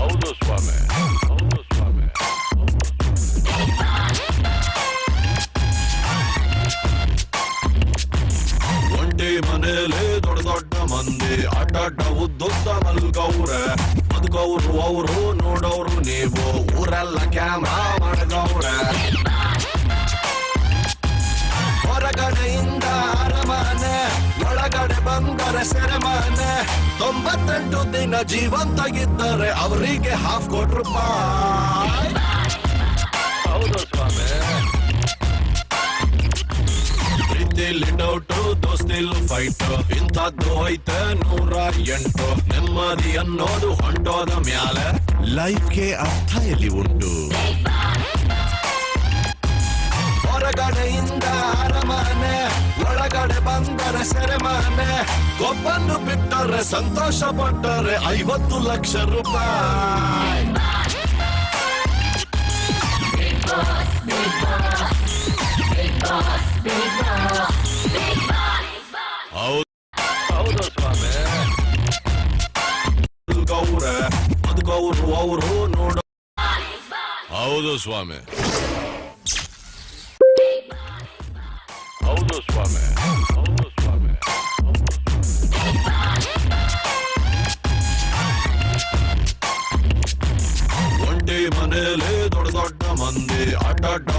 ಹೌದು ಸ್ವಾಮಿ ಹೌದು ಸ್ವಾಮಿ ಒಂಟಿ ಮನೇಲಿ ದೊಡ್ಡ ದೊಡ್ಡ ಮಂದಿ ಅಡ್ಡಡ್ಡ ಉದ್ದುದ್ದ ಮಲ್ಗವ್ರೆ. ಬದುಕವ್ರು ಅವರು ನೋಡೋರು ನೀವು. ಊರೆಲ್ಲ ಕ್ಯಾಮ್ರಾ ಮಾಡಿದವ್ರೆ ಸೆರೆಮನೆ ತೊಂಬತ್ತೆಂಟು ದಿನ ಜೀವಂತಾಗಿದ್ದಾರೆ. ಅವರಿಗೆ ಹಾಫ್ ಕೋಟಿ ರೂಪಾಯಿ. ಹೌದು ಸ್ವಾಮಿ. ಪ್ರೀತಿಲಿ ಡೌಟು ದೋಸ್ತಿಲ್ ಫೈಟ್. ಇಂಥದ್ದು ಐತೆ ನೂರ ಎಂಟು. ನೆಮ್ಮದಿ ಅನ್ನೋದು ಹೊಂಟೋದ ಮ್ಯಾಲೆ. ಲೈಫ್ಗೆ ಅರ್ಥ ಎಲ್ಲಿ ಉಂಟು? ಬಂದರೆ ಸೆರೆಮನೆ. ಕೊಬ್ಬನ್ನು ಬಿಟ್ಟರೆ ಸಂತೋಷ ಪಟ್ಟರೆ ಐವತ್ತು ಲಕ್ಷ ರೂಪಾಯಿ. ಹೌದು ಹೌದು ಸ್ವಾಮಿ ಗೌರ ಬದುಕವ್ರು ಅವರು ನೋಡು ಹೌದು ಸ್ವಾಮಿ. ಮನೇಲಿ ದೊಡ್ಡ ದೊಡ್ಡ ಮಂದಿ ಅಡ್ಡಡ್ಡ